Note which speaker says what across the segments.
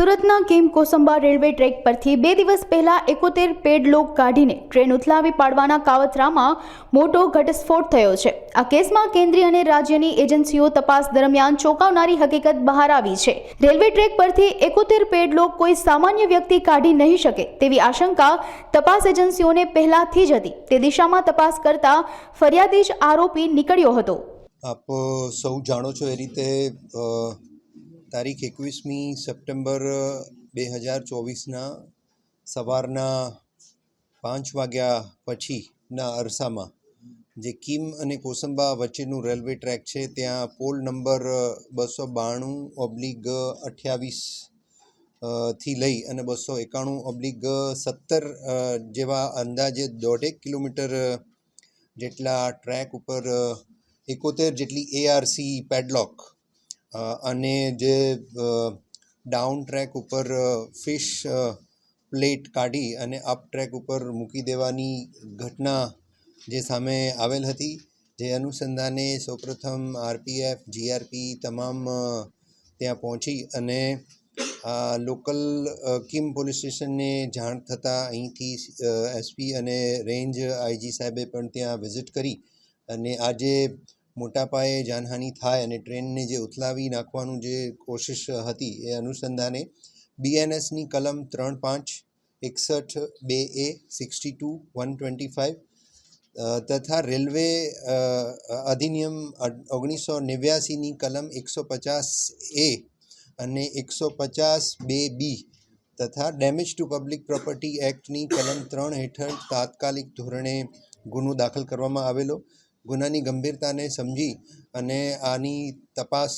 Speaker 1: સુરતના Kim Kosamba railway track પરથી બે દિવસ પહેલા એકોતેર પેડલોક કાઢીને ટ્રેન ઉથલાવી પાડવાના કાવતરામાં મોટો ઘટસ્ફોટ થયો છે. આ કેસમાં કેન્દ્રીય અને રાજ્યની એજન્સીઓ તપાસ દરમિયાન ચોંકાવનારી હકીકત બહાર આવી છે. રેલવે ટ્રેક પરથી એકોતેર પેડલોક કોઈ સામાન્ય વ્યક્તિ કાઢી નહીં શકે તેવી આશંકા તપાસ એજન્સીઓને પહેલાથી જ હતી. તે દિશામાં તપાસ કરતા ફરિયાદી જ આરોપી નીકળ્યો હતો.
Speaker 2: આપ સૌ જાણો છો એ રીતે તારીખ એકવીસમી સપ્ટેમ્બર બે હજાર ચોવીસના સવારના પાંચ વાગ્યા પછીના અરસામાં જે કિમ અને કોસંબા વચ્ચેનું રેલવે ટ્રેક છે, ત્યાં પોલ નંબર બસો બાણું ઓબ્લિગ અઠ્યાવીસથી લઈ અને બસો એકાણું ઓબ્લિગ સત્તર જેવા અંદાજે દોઢેક કિલોમીટર જેટલા ટ્રેક ઉપર એકોતેર જેટલી એઆરસી પેડલોક અને જે ડાઉન ટ્રેક ઉપર ફિશ પ્લેટ કાઢી અને અપ ટ્રેક ઉપર મૂકી દેવાની ઘટના જે સામે આવેલ હતી, જે અનુસંધાને સૌપ્રથમ આરપીએફ, જીઆરપી તમામ ત્યાં પહોંચી અને લોકલ કિમ પોલીસ સ્ટેશનને જાણ થતાં અહીંથી એસપી અને રેન્જ આઈજી સાહેબે પણ ત્યાં વિઝિટ કરી અને આજે મોટા પાયે જાનહાનિ થાય અને ટ્રેનને જે ઉથલાવી નાખવાનું જે કોશિશ હતી એ અનુસંધાને બીએનએસની કલમ ત્રણ પાંચ, એકસઠ બે એ, sixty two, one twenty five તથા રેલવે અધિનિયમ ઓગણીસો નેવ્યાસીની કલમ એકસો પચાસ એ અને એકસો પચાસ બે બી તથા ડેમેજ ટુ પબ્લિક પ્રોપર્ટી એક્ટની કલમ ત્રણ હેઠળ તાત્કાલિક ધોરણે ગુનો દાખલ કરવામાં આવેલો. ગુનાની ગંભીરતાને સમજી અને આની તપાસ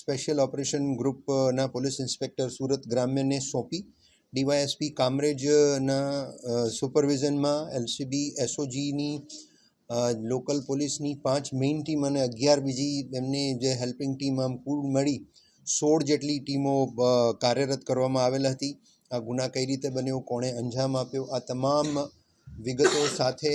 Speaker 2: સ્પેશિયલ ઓપરેશન ગ્રુપના પોલીસ ઇન્સ્પેક્ટર સુરત ગ્રામ્યને સોંપી. ડીવાયએસપી કામરેજના સુપરવિઝનમાં એલસીબી, એસઓજીની લોકલ પોલીસની પાંચ મેઇન ટીમ અને અગિયાર બીજી એમની જે હેલ્પિંગ ટીમ આમ કુલ મળી સોળ જેટલી ટીમો કાર્યરત કરવામાં આવેલ હતી. આ ગુના કઈ રીતે બન્યો, કોણે અંજામ આપ્યો, આ તમામ વિગતો સાથે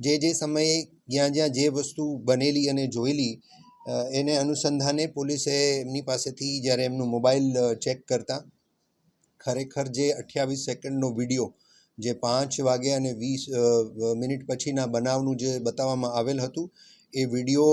Speaker 2: જે જે સમયે જ્યાં જ્યાં જે વસ્તુ બનેલી અને જોયેલી એને અનુસંધાને પોલીસે એમની પાસેથી જ્યારે એમનું મોબાઈલ ચેક કરતા, ખરેખર જે અઠ્યાવીસ સેકન્ડનો વીડિયો જે પાંચ વાગે અને વીસ મિનિટ પછીના બનાવનું જે બતાવવામાં આવેલ હતું, એ વીડિયો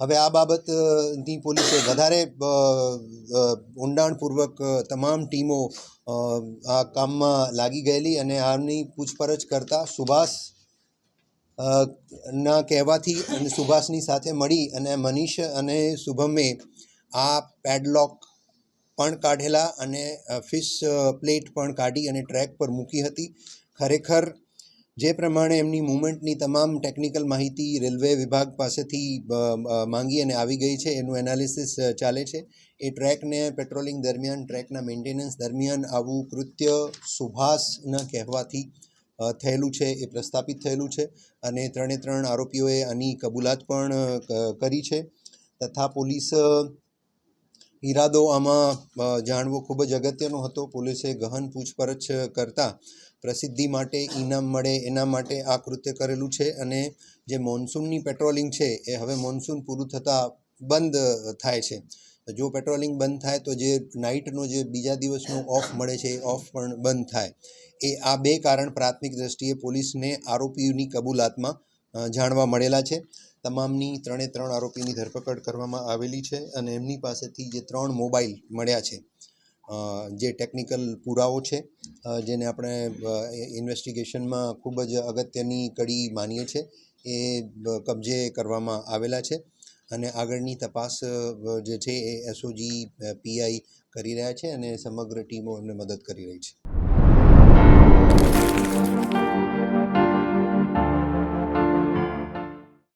Speaker 2: હવે આ બાબતની પોલીસે વધારે ઊંડાણપૂર્વક તમામ ટીમો આ કામમાં લાગી ગયેલી અને આની પૂછપરછ કરતાં સુભાષ ના કહેવાથી અને સુભાષની સાથે મળી અને મનીષ અને શુભમે આ પેડલોક પણ કાઢેલા અને ફિશ પ્લેટ પણ કાઢી અને ટ્રેક પર મૂકી હતી. ખરેખર જે પ્રમાણે એમની મુવમેન્ટની તમામ ટેકનિકલ માહિતી રેલવે વિભાગ પાસેથી માંગી અને આવી ગઈ છે. એનું એનાલિસિસ ચાલે છે. એ ટ્રેકને પેટ્રોલિંગ દરમિયાન ટ્રેકના મેન્ટેનન્સ દરમિયાન આવું કૃત્ય સુભાષના કહેવાથી થયેલું છે, એ પ્રસ્થાપિત થયેલું છે અને ત્રણે ત્રણ આરોપીઓએ આની કબૂલાત પણ કરી છે. તથા પોલીસ ઈરાદો આમાં જાણવો ખૂબ જ અગત્યનો હતો. પોલીસે ગહન પૂછપરછ કરતાં પ્રસિદ્ધિ માટે ઇનામ મળે એના માટે આ કૃત્ય કરેલું છે અને જે મોન્સૂનની પેટ્રોલિંગ છે એ હવે મોન્સૂન પૂરું થતાં બંધ થાય છે. જો પેટ્રોલિંગ બંધ થાય તો જે નાઇટનો જે બીજા દિવસનો ઓફ મળે છે એ ઓફ પણ બંધ થાય. એ આ બે કારણ પ્રાથમિક દ્રષ્ટિએ પોલીસને આરોપીઓની કબૂલાતમાં જાણવા મળેલા છે. તમામની ત્રણે ત્રણ આરોપીની ધરપકડ કરવામાં આવેલી છે અને એમની પાસેથી જે ત્રણ મોબાઈલ મળ્યા છે જે ટેકનિકલ પુરાવો છે જેને આપણે ઇન્વેસ્ટિગેશનમાં ખૂબ જ અગત્યની કડી માનીએ છીએ, એ કબજે કરવામાં આવેલા છે અને આગળની તપાસ જે છે એ એસઓજી પીઆઈ કરી રહ્યા છે અને સમગ્ર ટીમો એમને મદદ કરી રહી છે.